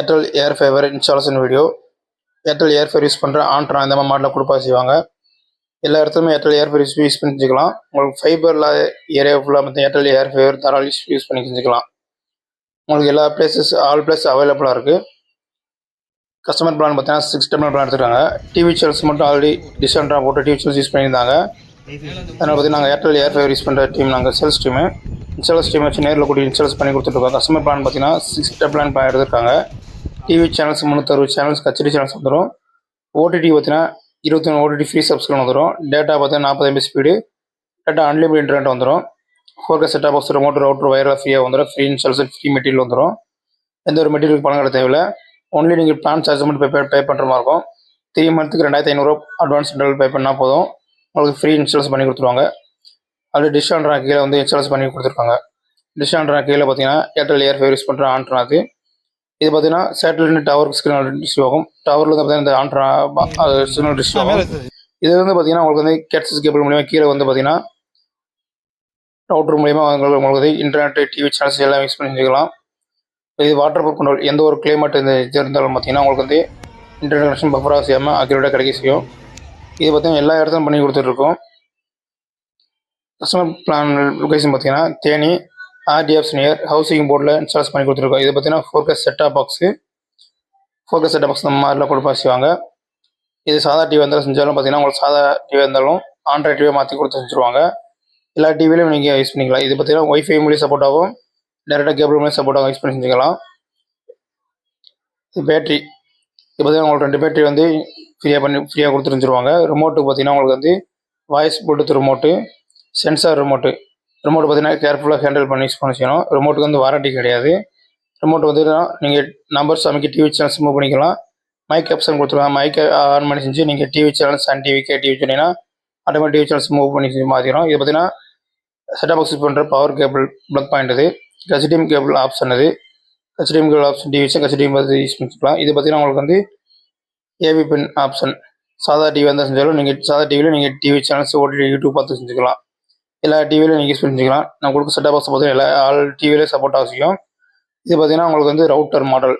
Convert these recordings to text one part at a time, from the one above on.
Airtel air fiber installation video Airtel air fiber use பண்ணுற ஆண்ட்ரா இந்த மாதிரி மாடலில் கொடுப்பா செய்வாங்க. எல்லா இடத்துலையுமே ஏர்டெல் ஏர் ஃபைவர் யூஸ் பண்ணி செஞ்சுக்கலாம் உங்களுக்கு ஃபைபர் இல்லாத ஏரியா ஃபுல்லாக மற்ற ஏர்டெல் ஏர் ஃபைவர் தாராளம் யூஸ் யூஸ் பண்ணி செஞ்சுக்கலாம் உங்களுக்கு எல்லா பிளேசஸ் ஆல் பிளேஸ் அவைலபிளாக இருக்குது கஸ்டமர் பிளான் பார்த்தீங்கன்னா சிக்ஸ் டெம்பிள் பிளான் எடுத்துருக்காங்க. டிவி சேனல்ஸ் மட்டும் ஆல்ரெடி டிஸ்கவுண்டாக போட்டு டிவி சேனல்ஸ் யூஸ் பண்ணியிருந்தாங்க. அதனால் பார்த்தீங்கன்னா நாங்கள் ஏர்டெல் ஏர் ஃபைவர் யூஸ் பண்ணுற டீம் நாங்கள் சேல்ஸ் டீமு இன்ஸ்டாலஸ் டீம் வச்சு நேரில் கூட்டி இன்ஸ்டால்ஸ் பண்ணி கொடுத்துருக்கோம் கஸ்டமர் பிளான் பார்த்தீங்கன்னா சிக்ஸ் பிளான் பிளான் எடுத்திருக்காங்க. டிவி சேனல்ஸ் முந்நூற்றறுபது சேனல்ஸ் ஹெச்டி சேனல்ஸ் வந்துடும் ஓடிடி பார்த்தீங்கன்னா இருபத்தி ஒன்று ஓடிடி ஃப்ரீ சப்ஸ்கிரிப்ஷன் வந்துடும் டேட்டா பார்த்தீங்கன்னா நாற்பது MB speed data unlimit internet வந்துடும் ஃபோர் கே செட்டாக பாக்ஸ் ரிமோட் ரவுட்டர் வயரில் ஃப்ரீயாக வந்துடும் ஃப்ரீ இன்ஸ்டால்ஸ் ஃப்ரீ மெட்டீரியல் வந்துடும் எந்த ஒரு மெட்டீரியல் பணம் கட்ட தேவையில்லை. ஒன்லி நீங்கள் பிளான் சார்ஜ் மட்டும் பே பே பண்ணுற மாதிரி இருக்கும். த்ரீ மந்த்துக்கு ரெண்டாயிரத்தி ஐநூறுரூவா அட்வான்ஸ் இன்டர்வல் பே பண்ணால் போதும். உங்களுக்கு ஃப்ரீ இன்ஸ்டால்ஸ் பண்ணி கொடுத்துருவாங்க. அது டிஷ் ஆண்ட்ரா கீழே வந்து இன்ஸ்டால்ஸ் பண்ணி கொடுத்துருக்காங்க. டிஷ் ஆண்ட்ரா கீழே பார்த்தீங்கன்னா ஏர்டெல் ஏர் ஃபைவ் யூஸ் பண்ணுற ஆண்ட்ரா அது. இது பார்த்தீங்கன்னா சேட்டலைட் டவர் சிக்னல் ரிசீவ் ஆகும். டவரில் வந்து பார்த்தீங்கன்னா இந்த ஆண்ட்ரா சிக்னல் ரிசீவ் ஆகும். இது வந்து பார்த்தீங்கன்னா உங்களுக்கு வந்து கேட்சஸ் கேபிள் மூலியமாக கீழே வந்து பார்த்தீங்கன்னா ரவுட்டர் மூலியமாக உங்களுக்கு உங்களுக்கு வந்து இன்டர்நெட் டிவி சேனல்ஸ் எல்லாம் யூஸ் பண்ணி செஞ்சுக்கலாம் இது வாட்டர் ப்ரூஃப் கண்ட்ரோல் எந்த ஒரு கிளைமேட் இந்த இது இருந்தாலும் பார்த்தீங்கன்னா உங்களுக்கு வந்து இன்டர்நெட் கனெக்ஷன் பஃபராக செய்யாமல் அக்யூரேட்டாக கிடைக்க செய்யும். இது பார்த்தீங்கன்னா எல்லா இடத்துலையும் பண்ணி கொடுத்துட்ருக்கோம் கஸ்டமர் பிளான் லொகேஷன் பார்த்தீங்கன்னா தேனி ஆர்டிஎஃப் நியர் ஹவுசிங் போர்டில் இன்ஸ்டால்ஸ் பண்ணி கொடுத்துருக்கோம். இது பார்த்தீங்கன்னா focus set top box focus set top box இந்த மாதிரிலாம் கொடுப்பா செய்வாங்க. இது சாதா டிவி இருந்தாலும் செஞ்சாலும் பார்த்தீங்கன்னா உங்களுக்கு சாதா டிவி இருந்தாலும் ஆண்ட்ராய்ட் டிவியை மாற்றி கொடுத்து செஞ்சுருவாங்க. எல்லா டிவிலையும் நீங்கள் யூஸ் பண்ணிக்கலாம். இது பார்த்தீங்கன்னா ஒய்ஃபை மூலியம் சப்போர்ட் ஆகும். டேரெக்டாக கேபிள் மூலியம் சப்போர்ட் ஆகும். யூஸ் பண்ணி செஞ்சுக்கலாம். இது பேட்ரி இது பார்த்தீங்கன்னா உங்களுக்கு ரெண்டு பேட்டரி வந்து ஃப்ரீயாக பண்ணி ஃப்ரீயாக கொடுத்துருந்துருவாங்க ரிமோட்டு பார்த்தீங்கன்னா உங்களுக்கு வந்து voice Bluetooth remote sensor remote remote பார்த்தீங்கன்னா கேர்ஃபுல்லாக ஹேண்டில் பண்ணி யூஸ் பண்ண செய்யணும். ரிமோட்டுக்கு வந்து வாரண்டி கிடையாது. ரிமோட் பார்த்தீங்கன்னா நீங்கள் நம்பர்ஸ் அமைக்க டிவி சேனல்ஸ் மூவ் பண்ணிக்கலாம். மைக் ஆப்ஷன் கொடுத்துருவாங்க. மைக் ஆன் பண்ணி செஞ்சு நீங்கள் TV channel Sun TV K TV சொன்னீங்கன்னா ஆட்டோமேட்டிக் டிவி சேனல்ஸ் மூவ் பண்ணி செஞ்சு மாற்றிடும் இது பார்த்தீங்கன்னா செட்டப் பாக்ஸ் பண்ணுற பவர் கேபிள் ப்ளக் பாயிண்ட் இது. ஹெச்டிஎம் கேபிள் ஆப்ஷன் இது. HDM cable option TV HDM பார்த்து யூஸ் பண்ணிக்கலாம். இது பார்த்தீங்கன்னா உங்களுக்கு வந்து ஏவி பின் ஆப்ஷன் சாதா டிவி இருந்தால் செஞ்சாலும் நீங்கள் சாதா டிவியில் நீங்கள் டிவி சேனல்ஸ் ஓடிடி யூடியூப் பார்த்து செஞ்சுக்கலாம். எல்லா டிவிலையும் நீங்கள் யூஸ் பண்ணிக்கலாம் நான் உங்களுக்கு செட்டப் பாக்ஸ் பார்த்தீங்கன்னா எல்லா ஆல் டிவிலையும் சப்போர்ட் ஆகும் இது பார்த்தீங்கன்னா உங்களுக்கு வந்து ரவுட்டர் மாடல்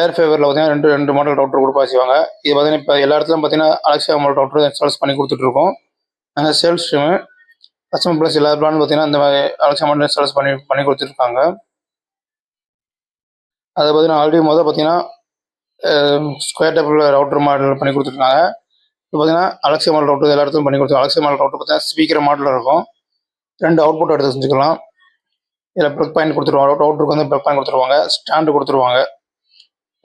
ஏர் ஃபேவரில் பார்த்தீங்கன்னா ரெண்டு ரெண்டு மாடல் ரவுட்டர் கொடுப்பா செய்வாங்க. இது பார்த்தீங்கன்னா இப்போ எல்லா இடத்துலையும் பார்த்தீங்கன்னா அலெக்ஸா மாடல் ரவுட்டர் இன்ஸ்டால்ஸ் பண்ணி கொடுத்துட்ருக்கோம் நாங்கள் சேல்ஸ் டீமு கஸ்டமர் ப்ளஸ் எல்லா பிளான் பார்த்தீங்கன்னா இந்த மாதிரி அலெக்ஸா மாடல் இன்ஸ்டால்ஸ் பண்ணி பண்ணி கொடுத்துருக்காங்க. அதை பார்த்தீங்கன்னா ஆல்ரெடி முதல் பார்த்தீங்கன்னா ஸ்கொயர் டேபிள் ரவுட்டர் மாடல் பண்ணி கொடுத்துருக்காங்க. இப்போ பார்த்தீங்கன்னா அலெக்ஸி மாடல் ரவுட்டர் எல்லா இடத்துலையும் பண்ணி கொடுத்தோம் அலெக்ஸி மாடல் ரவுட்டர் பார்த்தீங்கன்னா ஸ்பீக்கர் மாடலில் இருக்கும். ரெண்டு அவுட்புட் எடுத்து செஞ்சுக்கலாம். இதில் ப்ளக் பாயிண்ட் கொடுத்துருவாங்க. ரவுட்டருக்கு வந்து ப்ளக் பாயிண்ட் கொடுத்துருவாங்க. ஸ்டாண்டு கொடுத்துருவாங்க.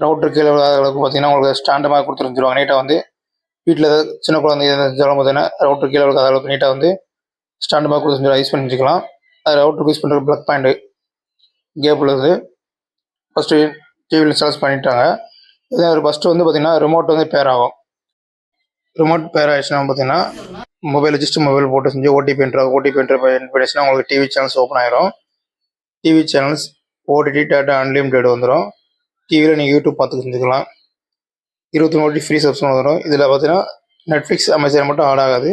ரவுட்டர் கீழே அளவுக்கு பார்த்தீங்கன்னா உங்களுக்கு ஸ்டாண்டு மாதிரி கொடுத்துருந்துருவாங்க நீட்டாக வந்து வீட்டில் ஏதாவது சின்ன குழந்தை செஞ்சாலும் பார்த்தீங்கன்னா ரவுட்டர் கீழே விழுக்காத அளவுக்கு நீட்டாக வந்து ஸ்டாண்டு மாதிரி கொடுத்து யூஸ் பண்ணி வச்சுக்கலாம் அது ரவுட்டருக்கு யூஸ் பண்ணுற ப்ளக் பாயிண்ட்டு கேப்பில் இருந்து ஃபஸ்ட்டு டிவியில் இன்ஸ்டால்ஸ் பண்ணிட்டாங்க. இதே ஒரு ஃபஸ்ட்டு வந்து பார்த்தீங்கன்னா ரிமோட் வந்து பேர் ஆகும். ரிமோட் பேர் ஆயிடுச்சுன்னா பார்த்தீங்கன்னா மொபைல் ஜஸ்ட் மொபைல் போட்டு செஞ்சு ஓடிபி என்ற ஓடிபி என்ற பண்ணிச்சுன்னா உங்களுக்கு டிவி சேனல்ஸ் ஓப்பன் ஆயிரும். TV channels OTT data unlimited வந்துடும் டிவியில் நீங்கள் யூடியூப் பார்த்து செஞ்சுக்கலாம். இருபத்தி மூணு ஃப்ரீ சப்ஸ்கிரிப்ஷன் வந்துடும் இதில் பார்த்தீங்கன்னா நெட்ஃப்ளிக்ஸ் அமேசான் மட்டும் ஆட் ஆகாது.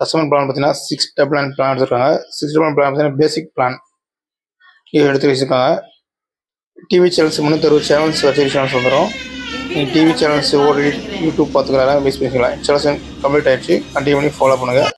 கஸ்டமர் பிளான் பார்த்தீங்கன்னா சிக்ஸ் டபிள் பிளான் எடுத்துருக்காங்க. சிக்ஸ் டபுள் பிளான் பார்த்தீங்கன்னா பேசிக் பிளான் இது எடுத்து வச்சுருக்காங்க. டிவி சேனல்ஸ் முந்நூற்றறுபது சேனல்ஸ் வச்சு சேனல்ஸ் வந்துடும் டிவி சேனல்ஸ் ஓடி யூடியூப் பார்த்துக்கலாம் மிஸ் பண்ணிக்கலாம். சேனல்ஸ் கம்ப்ளீட் ஆயிடுச்சு. கண்டினியூ பண்ணி ஃபாலோ பண்ணுங்கள்